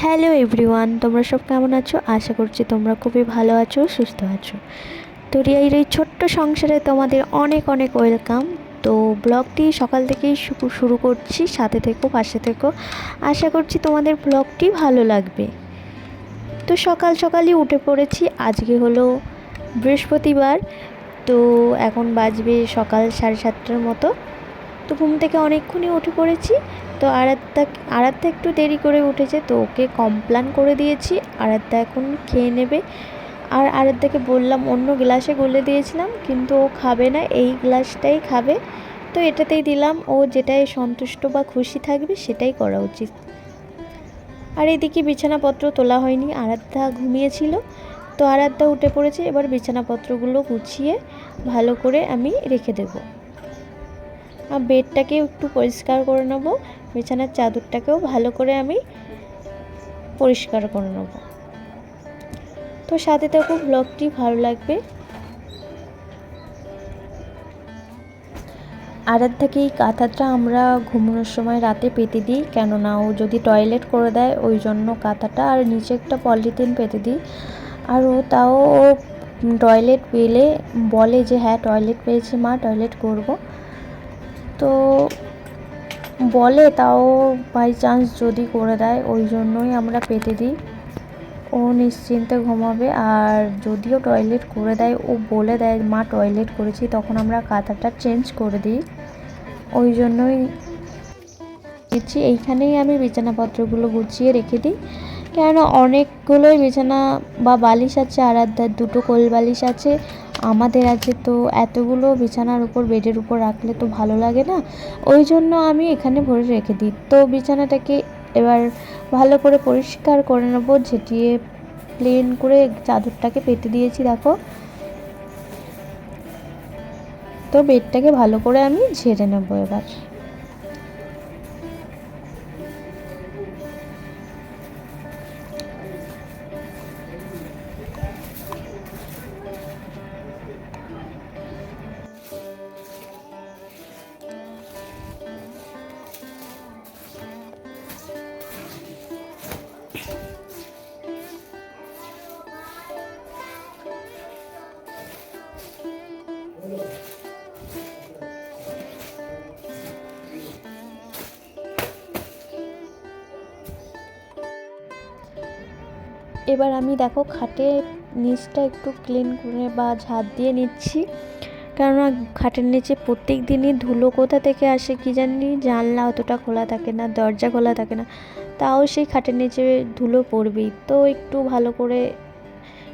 Hello everyone, তোমরা সব কেমন আছো? আশা করছি তোমরা খুবই ভালো আছো, সুস্থ আছো। তো রিয়াইর এই ছোট্ট সংসারে তোমাদের অনেক অনেক ওয়েলকাম। তো ব্লগটি সকাল থেকেই শুরু করছি, সাথে থেকো, পাশে থেকো। আশা করছি তোমাদের ব্লগটি ভালো লাগবে। তো সকাল সকালই উঠে পড়েছি, আজকে হলো বৃহস্পতিবার। তো এখন বাজবে সকাল সাড়ে সাতটার মতো। তো ঘুম থেকে অনেকক্ষণই উঠে পড়েছি। তো আরাধ্যা আরাধ্যা একটু দেরি করে উঠেছে, তো ওকে কমপ্লান করে দিয়েছি। আরাধ্যা এখন খেয়ে নেবে। আর আরাধ্যাকে বললাম, অন্য গ্লাসে গুলে দিয়েছিলাম, কিন্তু ও খাবে না, এই গ্লাসটাই খাবে। তো এটাতেই দিলাম, ও যেটাই সন্তুষ্ট বা খুশি থাকবে, সেটাই করা উচিত। আর এদিকে বিছানাপত্র তোলা হয়নি, আরাধ্যা ঘুমিয়েছিল। তো আরাধ্যা উঠে পড়েছে, এবার বিছানাপত্রগুলো গুছিয়ে ভালো করে আমি রেখে দেবো। আর বেডটাকে একটু পরিষ্কার করে নেব। বিছানার চাদরটাকেও ভালো করে আমি পরিষ্কার করে নেব। তো সাথে থাকুক ব্লগটি ভালো লাগবে। আরাধ্যাকে এই কাঁথাটা আমরা ঘুমানোর সময় রাতে পেতে দিই, কেননা ও যদি টয়লেট করে দেয়, ওই জন্য কাঁথাটা। আর নিচে একটা পলিথিন পেতে দিই। আর ও তাও ও টয়লেট পেলে বলে যে হ্যাঁ টয়লেট পেয়েছি মা টয়লেট করব। তো বলে, তাও বাই চান্স যদি করে দেয়, ওই জন্যই আমরা পেতে দিই। ও নিশ্চিন্তে ঘুমাবে, আর যদিও টয়লেট করে দেয়, ও বলে দেয়, মা টয়লেট করেছি। তখন আমরা কাঁথাটা চেঞ্জ করে দিই। ওই জন্যই দিচ্ছি। এইখানেই আমি বিছানাপত্রগুলো গুছিয়ে রেখে দিই। কেননা অনেকগুলোই বিছানা বা বালিশ আছে, আরাধ্যার দুটো কোল বালিশ আছে আমাদের আছে তো এতগুলো বিছানার উপর, বেডের উপর রাখলে তো ভালো লাগে না? ওই জন্য আমি এখানে ভরে রেখে দিই। তো বিছানাটাকে এবার ভালো করে পরিষ্কার করে নেব, ঝেঁটিয়ে প্লেন করে চাদরটাকে পেতে দিয়েছি, দেখো। তো বেডটাকে ভালো করে আমি ঝেড়ে নেব এবার। এবার আমি দেখো খাটে নিচটা একটু ক্লিন করে বা ঝাড় দিয়ে নিচ্ছি। কেননা খাটের নিচে প্রত্যেক দিনই ধুলো কোথা থেকে আসে কি জানি? জানলা অতটা খোলা থাকে না, দরজা খোলা থাকে না। তাও সেই খাটের নিচে ধুলো পড়বেই। তো একটু ভালো করে,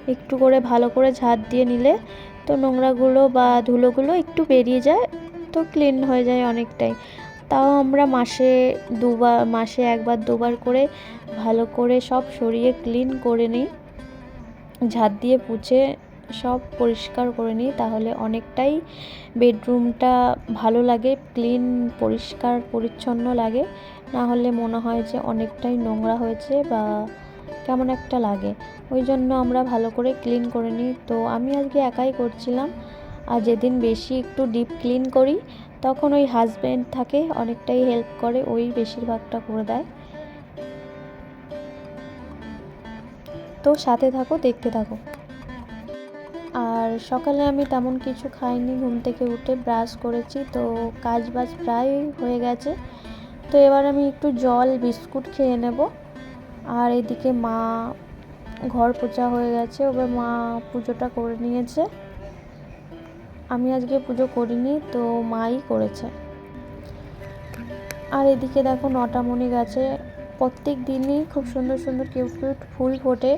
একটু করে ভালো করে ঝাড় দিয়ে নিলে তো নোংরাগুলো বা ধুলোগুলো একটু বেরিয়ে যায়, তো ক্লিন হয়ে যায় অনেকটাই। তাও আমরা মাসে দুবার, মাসে একবার, দুবার করে ভালো করে সব সরিয়ে ক্লিন করে নিই। ঝাড় দিয়ে পুছে সব পরিষ্কার করে নিই তাহলে অনেকটাই বেডরুমটা ভালো লাগে ক্লিন পরিষ্কার, পরিচ্ছন্ন লাগে। না হলে মনে হয় যে অনেকটাই নোংরা হয়েছে বা কেমন একটা লাগে। ওই জন্য আমরা ভালো করে ক্লিন করে নিই। তো আমি আজকে একাই করছিলাম। আর যেদিন বেশি একটু ডিপ ক্লিন করি তখন ওই হাজব্যান্ড থাকে, অনেকটাই হেল্প করে, ওই বেশিরভাগটা করে দেয়। তো সাথে থাকো, দেখতে থাকো। আর সকালে আমি তেমন কিছু খাইনি, ঘুম থেকে উঠে ব্রাশ করেছি, তো কাজ বাজ প্রায় হয়ে গেছে। তো এবার আমি একটু জল, বিস্কুট খেয়ে নেব। আর এদিকে মা, ঘর পোছা হয়ে গেছে, এবার মা পুজোটা করে নিয়েছে। আমি আজকে পুজো করিনি, তো মাই করেছে। আর এদিকে দেখো নটামণি গাছে। প্রত্যেক দিনই খুব সুন্দর সুন্দর কিউট কিউট ফুল ফোটে।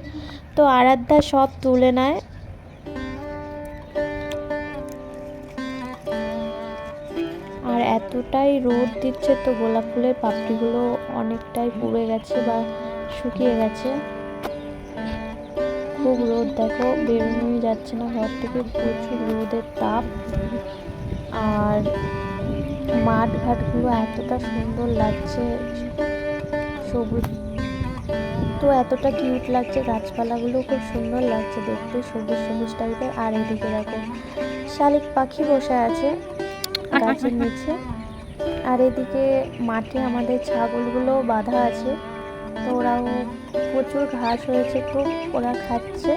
তো আরাধ্যা সব তুলে নেয়। আর এতটাই রোদ দিচ্ছে তো গোলাপ ফুলের পাপড়িগুলো অনেকটাই পুড়ে গেছে বা শুকিয়ে গেছে। খুব রোদ, দেখো বেরোনোই যাচ্ছে না, ঘর থেকে প্রচুর রোদের তাপ। আর মাঠ ঘাটগুলো এতটা সুন্দর লাগছে, সবুজ তো এতটা কিউট লাগছে গাছপালাগুলো খুব সুন্দর লাগছে দেখতে, সবুজ সবুজ টাইপের। আর এদিকে দেখো, শালিক পাখি বসে আছে গাছের নিচে। আর এদিকে মাঠে আমাদের ছাগলগুলো বাঁধা আছে। তো ওরাও প্রচুর ঘাস হয়েছে খুব ওরা খাচ্ছে।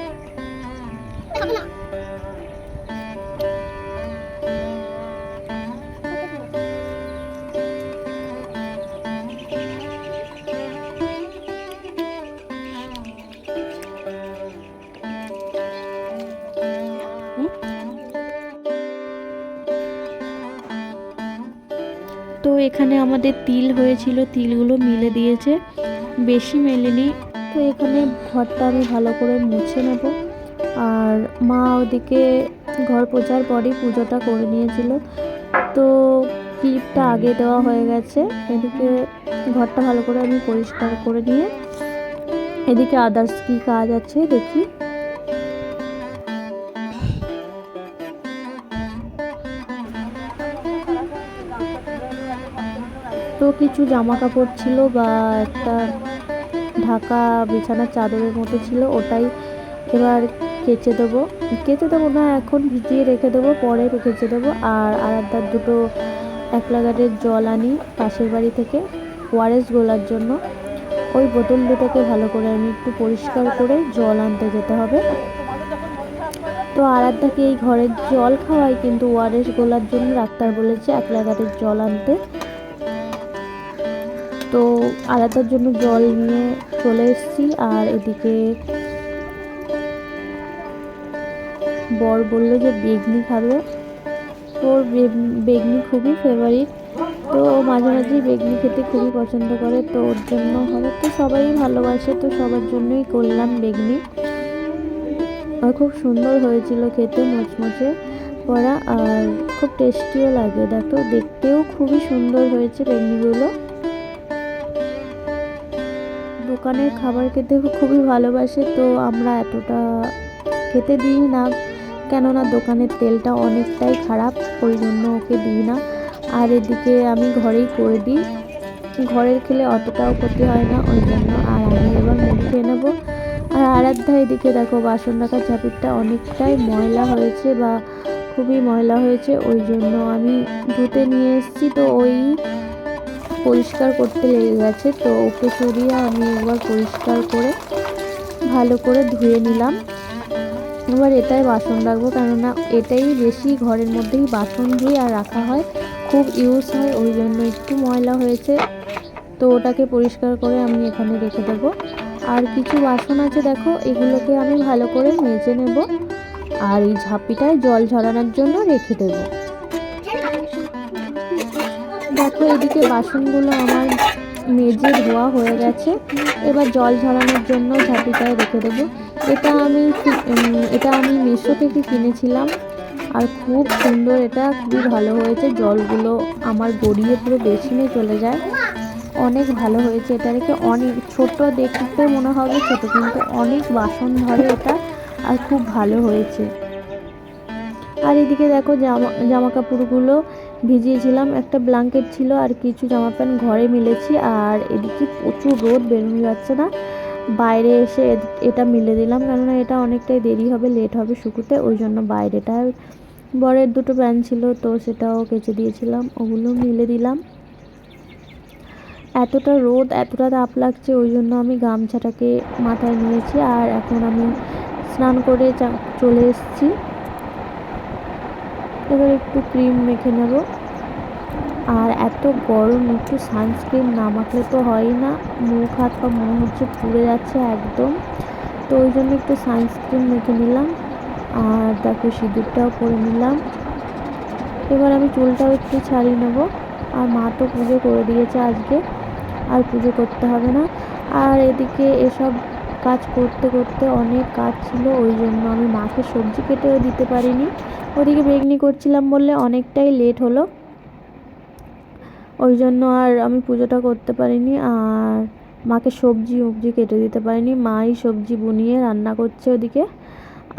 তো এখানে আমাদের তিল হয়েছিল, তিলগুলো মিলে দিয়েছে। বেশি মেলেনি, তো এখানে ঘরটা আমি ভালো করে মুছে নেব। আর মা ওদিকে ঘর পোছার পরই পুজোটা করে নিয়েছিল। তো ক্লিপটা আগে দেওয়া হয়ে গেছে। এদিকে ঘরটা ভালো করে আমি পরিষ্কার করে নিয়ে, এদিকে আদার্স কী কাজ আছে দেখি। কিছু জামা কাপড় ছিল বা একটা ঢাকা বিছানার চাদরের মতো ছিল, ওটাই এবার কেচে দেবো। কেচে দেবো না, এখন ভিজিয়ে রেখে দেবো, পরে কেচে দেবো। আর আরাদার দুটো একলাগারের জল আনি পাশের বাড়ি থেকে, ওয়ারেস গোলার জন্য। ওই বোতল দুটোকে ভালো করে আমি একটু পরিষ্কার করে জল আনতে যেতে হবে। তো আরাধ্যাকে এই ঘরের জল খাওয়াই, কিন্তু ওয়ারেস গোলার জন্য ডাক্তার বলেছে একলাগারের জল আনতে। তো আলাদার জন্য জল নিয়ে চলে এসেছি। আর এদিকে বর বলল যে বেগনি খাবে। ওর বেগনি খুবই ফেভারিট তো মাঝে মাঝেই বেগনি খেতে খুবই পছন্দ করে। তো ওর জন্য হবে। তো সবাই ভালোবাসে। তো সবার জন্যই করলাম বেগনি। আর খুব সুন্দর হয়েছিল খেতে, মচমচে করা। আর খুব টেস্টিও লাগে। দেখো, দেখতেও খুবই সুন্দর হয়েছে বেগনিগুলো। দোকানের খাবার খেতে খুবই ভালোবাসে, তো আমরা এতটা খেতে দিই না। কেননা দোকানের তেলটা অনেকটাই খারাপ, ওই জন্য ওকে দিই না। আর এদিকে আমি ঘরেই করে দিই। ঘরের খেলে অতটাও ক্ষতি হয় না, ওই জন্য আর আমি এবার মুখ খেয়ে নেব। আর আরাধ্যা, এদিকে দেখো বাসন রাখার ঝাঁপিরটা অনেকটাই ময়লা হয়েছে বা খুবই ময়লা হয়েছে, ওই জন্য আমি ধুতে নিয়ে এসেছি। তো ওই পরিষ্কার করতে লেগে গেছে। তো ওকে সরিয়ে আমি একবার পরিষ্কার করে, ভালো করে ধুয়ে নিলাম। এবার এটাই বাসন রাখব, কেননা এটাই বেশি ঘরের মধ্যেই বাসন ধুয়ে আর রাখা হয়। খুব ইউজ হয়, ওই জন্য একটু ময়লা হয়েছে। তো ওটাকে পরিষ্কার করে আমি এখানে রেখে দেবো। আর কিছু বাসন আছে দেখো, এগুলোকে আমি ভালো করে মেজে নেব। আর এই ঝাঁপিটায় জল ঝরানোর জন্য রেখে দেবো। দেখো, এদিকে বাসনগুলো আমার মেজে ধোয়া হয়ে গেছে। এবার জল ঝরানোর জন্য ঝাঁপিটায় রেখে দেবো। এটা আমি এটা আমি মিশো থেকে কিনেছিলাম। আর খুব সুন্দর, এটা খুবই ভালো হয়েছে। জলগুলো আমার গড়িয়ে পুরো বেসিনে চলে যায়। অনেক ভালো হয়েছে এটা রেখে অনেক, ছোট দেখতে মনে হবে ছোট, কিন্তু অনেক বাসন ধরে এটা, আর খুব ভালো হয়েছে। আর এদিকে দেখো জামা জামা কাপড়গুলো ভিজিয়েছিলাম, একটা ব্ল্যাঙ্কেট ছিল আর কিছু জামা প্যান্ট ঘরে মিলেছি আর এদিকে প্রচুর রোদ, বেরোনো যাচ্ছে না। বাইরে এসে এটা মিলে দিলাম, কেননা এটা অনেকটাই দেরি হবে লেট হবে শুকুতে ওই জন্য বাইরেটা। বরের দুটো প্যান্ট ছিল, তো সেটাও কেচে দিয়েছিলাম, ওগুলো মিলে দিলাম। এতটা রোদ, এতটা তাপ লাগছে, ওই জন্য আমি গামছাটাকে মাথায় নিয়েছি আর এখন আমি স্নান করে চলে এসেছি। এবার একটু ক্রিম মেখে নেব। আর এত গরম একটু সানস্ক্রিন না মাখলে তো হয়ই না। মুখ, হাত, পা মনে হচ্ছে পুড়ে যাচ্ছে একদম। তো ওই জন্য একটু সানস্ক্রিন মেখে নিলাম আর তারপর সিঁদুরটাও করে নিলাম। এবার আমি চুলটাও একটু ছাড়িয়ে নেব। আর মা তো পুজো করে দিয়েছে আজকে, আর পুজো করতে হবে না। আর এদিকে এসব কাজ করতে করতে অনেক কাজ ছিল, ওই জন্য আমি মাকে সবজি কেটেও দিতে পারিনি। ওদিকে বেগনি করছিলাম বললে অনেকটাই লেট হলো। ওই জন্য আর আমি পুজোটা করতে পারিনি, আর মাকে সবজি উবজি কেটে দিতে পারিনি। মাই সবজি বুনিয়ে রান্না করছে ওদিকে,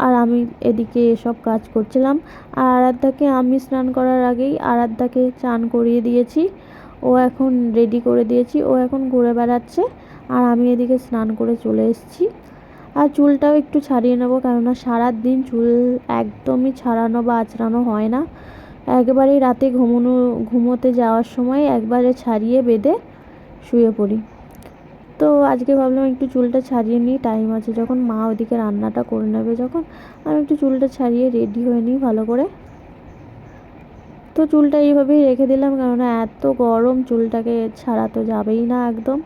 আর আমি এদিকে এসব কাজ করছিলাম। আর আরাধ্যাকে আমি স্নান করার আগেই আরাধ্যাকে চান করিয়ে দিয়েছি। ও এখন রেডি করে দিয়েছি, ও এখন ঘুরে বেড়াচ্ছে, আর আমি এদিকে স্নান করে চলে এসেছি। আর চুলটাও একটু ছাড়িয়ে নেব, কেননা সারাদিন চুল একদমই ছাড়ানো বা আঁচড়ানো হয় না। একবারেই রাতে ঘুমোনো, ঘুমোতে যাওয়ার সময় একবারে ছাড়িয়ে বেঁধে শুয়ে পড়ি। তো আজকে ভাবলাম একটু চুলটা ছাড়িয়ে নিই টাইম আছে। যখন মা ওদিকে রান্নাটা করে নেবে যখন, আমি একটু চুলটা ছাড়িয়ে রেডি হয়ে নিই ভালো করে। তো চুলটা এইভাবেই রেখে দিলাম কেননা এত গরম, চুলটাকে ছাড়া তো যাবেই না একদম।